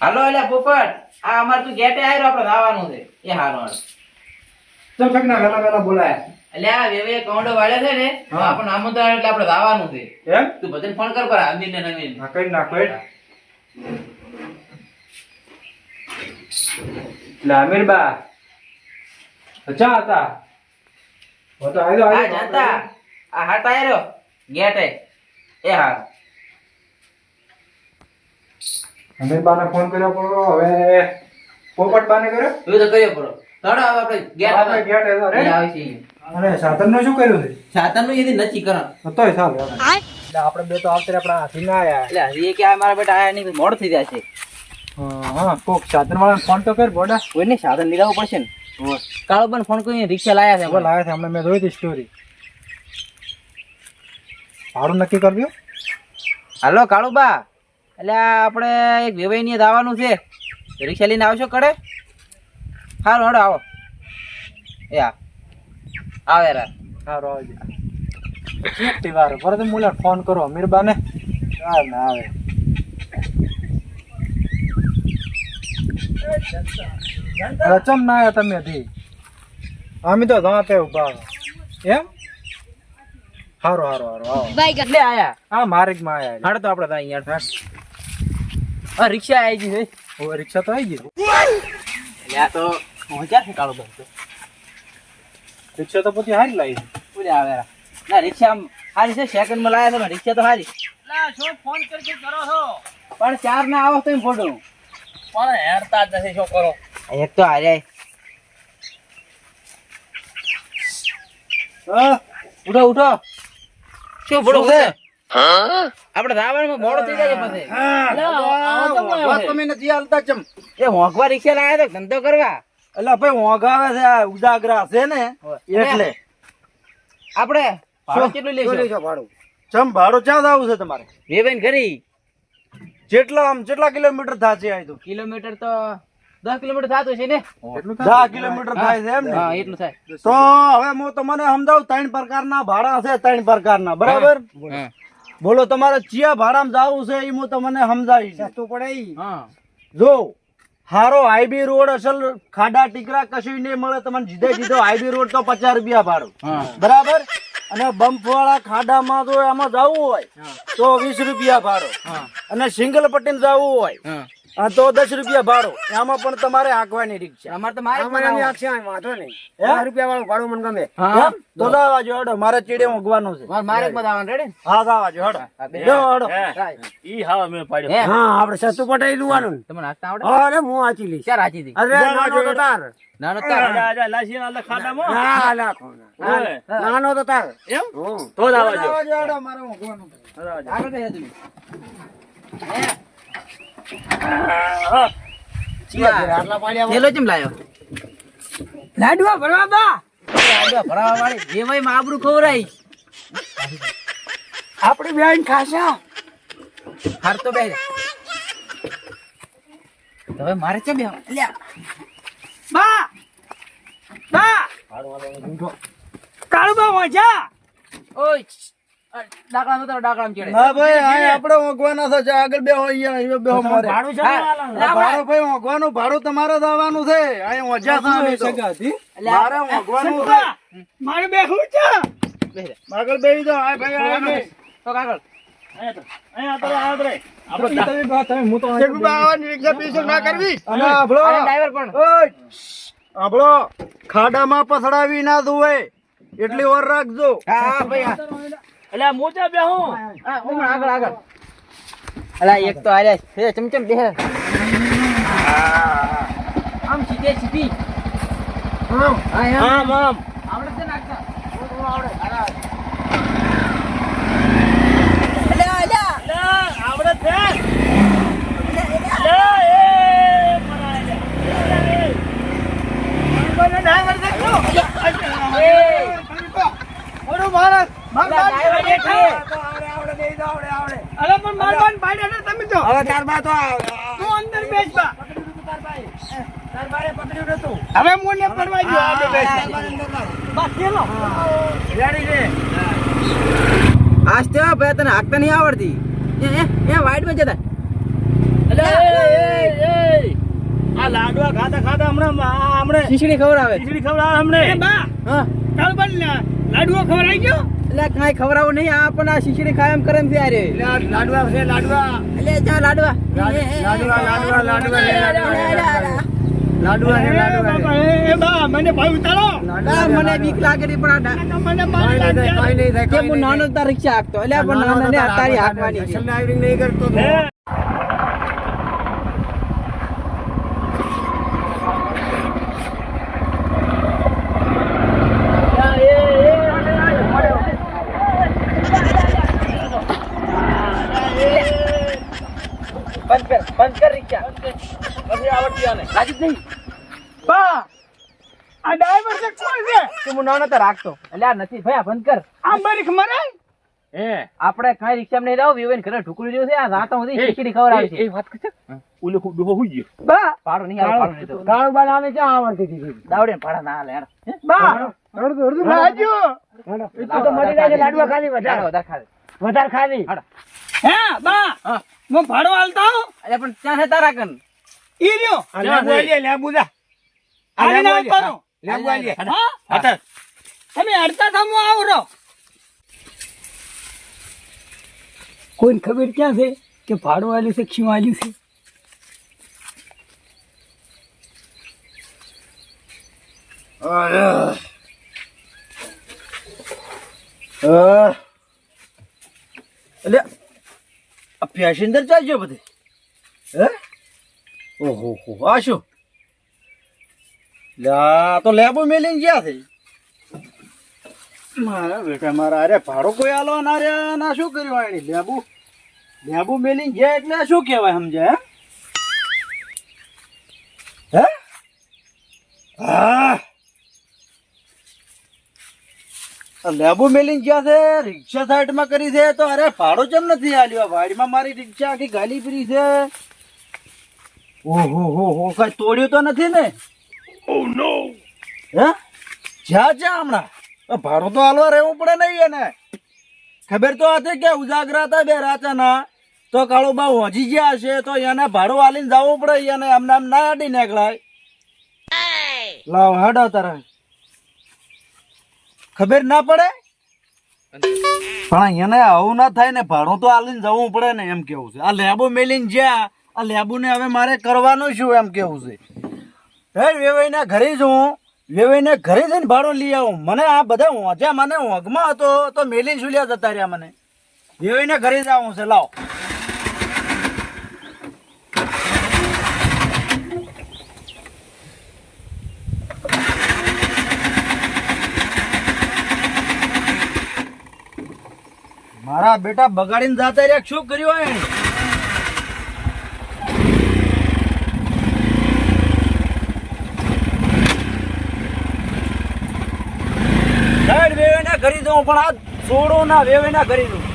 હાલો એટલે પોપટ આ અમાર તું ગેટે આવ્યો આપણે આવવાનું છે. એ હારો. ચમ કંઈકના વેલા વેલા બોલાય. એટલે આ વેવે કોંડો વાળે છે ને આપણને આમંત્રણ એટલે આપણે આવવાનું છે. એમ? તું બધાને ફોન કર પર અમીર ને નવીન. હા કઈ નાખો. એટલે આમીર બા. અચ્છા હતા. હું તો આયરો આ આયરો જનતા આ હાટ આવ્યો ગેટે. એ હાર. અમીરબાને ફોન કર્યો પડો હવે પોપટબાને કર્યો? એ તો કર્યો પડો તડો હવે આપણે ગેટ આપણે ગેટ એ રે આવી છે અને સાધનનું શું કર્યું છે? સાતનનું એથી નક્કી કરો તોય સાબ એટલે આપણે બે તો આવતરે આપણા હાથી ના આયા. એટલે હજી કે આ મારા બેટા આયા નહીં મોડ થઈ જાય છે હા કોક સાધન વાળાને ફોન તો કર બોડા. કોઈ નહીં સાધન લીધાવું પડશે ને? કાળો પણ ફોન કરીને રિક્ષા લાયા છે લાગે છે હમણાં મેં જોઈ હતી સ્ટોરી ભાડું નક્કી કરજો. હાલો કાળુબા. એટલે આપણે એક વેવાઈને દાવાનું છે. રિક્ષા લઈને આવશો કડે સારું હડો આવો. એ આવે રા સારું આવજો કેટલી વાર? મુલા ફોન કરો મીરબાને. હા ના આવે. રચમ ના આવ્યા તમે હજી? અમે તો દાંતે ઊભા એમ? હારો હારો હારો આવો. એટલે આયા. હા માર્ગમાં આયા હાડો તો આપણે ત્યાં અહીંયા હા રિક્ષા આવી ગઈ હવે રિક્ષા તો આવી ગઈ એટલે આ તો પહોંચ્યા છે કાળો ભાઈ રિક્ષા તો પછી હારી લાવી પૂરી આવે ના રિક્ષા હારી છે સેકન્ડમાં લાયા છે રિક્ષા તો સારી ફોન કરી કરો છો. પણ ચાર ના આવો તો ફોટો. પણ હેરતા જ નથી શું કરો? એક તો હારે હા ઉઠો ઉઠો. શું ભડું છે? આપણે રાવણમાં મોડો થઈ જાય પછી. તમે નથી હાલતા ચમ. એ મોંઘવા રિક્ષા લાયા તો ધંધો કરવા. એટલે ભાઈ મોંઘાવે છે આ ઉદાગરા છે ને એટલે. આપણે કેટલું લેશો? ભાડું? ચમ ભાડું ક્યાં આવું છે તમારે? બે બેન કરી જેટલા આમ જેટલા કિલોમીટર થાય છે આ તો? કિલોમીટર તો દસ કિલોમીટર થતું છે ને? દસ કિલોમીટર થાય છે એમ ને? એટલું થાય. તો હવે હું તમને સમજાવું ત્રણ પ્રકારના ભાડા છે ત્રણ પ્રકારના. બરાબર? હા. બોલો તમારે ચિયા ભાડામાં જવું છે એ હું તમને સમજાવી સસ્તું પડે હા. જો હારો હાઈબી રોડ અસલ ખાડા ટીકરા કશું નહીં મળે તમને જીધે જીધો હાઈબી રોડ તો પચાસ રૂપિયા ભાડું. બરાબર? અને બમ્પ વાળા ખાડામાં જો એમાં જવું હોય તો વીસ રૂપિયા ભાડો. અને સિંગલ પટ્ટી જવું હોય હા તો દસ રૂપિયા ભાડો. એમાં પણ તમારે આંકવાની રિક્ષા અમારે તો મારે પણ આવું. હે? હા. તો દાવા જો હડો મારે ચીડે ઊંઘવાનું છે. મારે મારે જ રેડી? હા દાવા જો હડો. જો હડો. ઈ હા મેં પાડ્યો. હા. આપણે સસ્તું પટાઈ લેવાનું તમને હાથતા આવડે? અરે હું વાંચી લઈશ. અરે નાનો તો તાર. નાનો તાર. આજા, આજા, લાસી ના ખાડામાં. ના નાખો નાનો તો તાર. એમ? તો જ દાવા જો હડો મારે ઊંઘવાનું. આગળ કઈ હતું આટલા પાડ્યા લાયો? લાડવા ભરવા બા. લાડવા ભરાવા વાળી. જેવાયમાં આબરૂ ખવરાઈ આપણી બેન ખાસા હાર તો બે હવે મારે છે? લ્યા બા. બા. કાળુબા વાંચા. ઓય. આ ડાકડા નતો ડાકડામાં ચડે ના ભાઈ આ આપણે ઊંઘવાના છે આગળ બેહો અહીંયા અહીંયા બેહો મારે. ભાડું છે ભાડું ભાઈ. ઊંઘવાનું ભાડું તમારે જ છે. અહીંયા ઊંઝા છે અમે મારે ઊંઘવાનું છે. મારે બેહું છે આગળ બેહી જાઓ. આ ભાઈ આ તો કાગળ અહીંયા તો, અહીંયા તો આ તો રે. આપણે જગુબા આવવાની રિક્ષા પીછું ના કરવી? અને આભળો ડ્રાઈવર પણ ઓય. આભળો ખાડામાં પસડાવી ના દુવે એટલી વાર રાખજો. હા ભાઈ. એટલે મોચા બેહું હા. આગળ આગળ. અલા એક તો આરે છે ચમચમ બે આમ સીધે સીધી. હા આમ આમ. આવડે છે નાખતા લા, આવડે છે લા, એ, પરાય લે. મને ડ્રાઈવર દેખો. ઓરું ભારત ડ્રાઈવર છે અરે પણ માર બાન ભાઈ ને તમે તો હવે ત્યારબાદ તો તું અંદર બેસ બા હવે મને પડવા ગયો આ બે બસ. ચલો રેડી છે. આજ તે ભાઈ તને હાકતા નહીં આવડતી. એ એ એ વાઈટમાં જતા એટલે, એ, એ, એ, લાડવા ખાતા ખાતા હમણાં હમણે ખીચડી ખવડાવે ખીચડી ખવડાવે હમણે. એ બા. હા. કાળુબા લા- લાડવો ખવડાવી ગયો? એટલે કાંઈ ખવડાવું નહીં આ પણ આ શીશડી ખાય એમ કરે ત્યારે છે અરે લાડવા છે લાડવા. એટલે ચા લાડવા. લાડવા લાડવા લાડવા બાપા, એ- બા મને ભાઈ ઉતારો. આ મને બીક લાગે છે પણ આ મને મારી કઈ નહીં કઈ નહીં થાય, કે હું નાનો રિક્ષા હાકતો. એટલે પણ નાના ને તારી હાકવાની છે. નહીં કરતો તો. હે બંધ કર બંધ કર રિક્ષા લાગી જ નહીં? બા આ ડ્રાઈવર છે કોણ છે? કે હું નાનો તાર એટલે આ નથી ભાઈ બંધ કર. આ બરીખ મરાય હે. આપણે કઈ રિક્ષા નહીં રહ્યો વિવેન ઘરે ઢુકડી જેવું છે આ રાતો સુધી ખીચડી ખબર આવે છે. એ વાત કરશે ઓલે ખૂબ ડોહો હોઈ ગયો. બા પાડો નહીં આવે પાડો નહીં તો. કાળુબા નામે ક્યાં આવડતી હતી? દાવડે પાડા ના લે હેડો. બા અડધું, અડધું રાજુ એ તો મરી જાય લાડવા ખાલી વધારે. વધારે ખાલી. વધારે ખાલી. હે બા હું. ભાડો હાલતા હું અરે પણ ત્યાં છે તારા કન ઈ રહ્યો આલીએ, લેબુ જા. આ આને ના. આપવાનો. લેબુ આલીએ. હા? તમે થા હું રહો. કોઈને ખબર ક્યાં છે કે ભાડું આલ્યું છે? ખીમ આલ્યું છે અલ્યા, આ પેસેન્જર ચાલજો બધે. હે? ઓહો હો આ શું લા તો લેબો મેલીને ગયા છે. મારા બેટા, મારા, અરે ભાડો કોઈ આલો ના રે, ના શું કર્યું આણી લેબુ? લેબુ મેલીને ગયા એટલે શું કહેવાય, સમજે, હે? હે? લેબુ મેલીને ગયા છે, રિક્ષા સાઈડમાં કરી છે, તો અરે ભાડો કેમ નથી આલ્યો? વાડીમાં મારી રિક્ષા આખી ગાલી પીરી છે. ઓહો હો હો કઈ તોડ્યું તો નથી ને? ઓ નો હે? જ્યાં જ્યાં હમણાં. ભાડું તો હાલવા રહેવું પડે નહીં એને. ખબર તો હતી કે ઉજાગરા હતા બે રાચાના તો કાળો બા હોજી ગયા હશે તો એને ભાડું હાલીને જવું પડે એને. આમને આમ ના અડી નીકળાય. લાવ હાડો તારે. ખબર ના પડે? પણ એને આવું ના થાય ને ભાડું તો હાલીને જવું પડે ને એમ કેવું છે. આ લેબો મેલીને જ્યાં આ લેબુને હવે મારે કરવાનું શું એમ કેવું છે? હે, વેવાઈના ઘરે જઉં, વેવાઈને ઘરે જઈને ભાડો લઈ આવું. મને આ બધા વાંચ્યા મને હોંગમાં હતો, તો મેલી સુલ્યા જતા રહ્યા મને? વેવાઈને ઘરે જવું છે, લાવ. મારા બેટા બગાડીને જાતા રહ્યા, શું કર્યું હોય એણે? દઉં પણ આ છોડો ના વેવે ના કરી જવું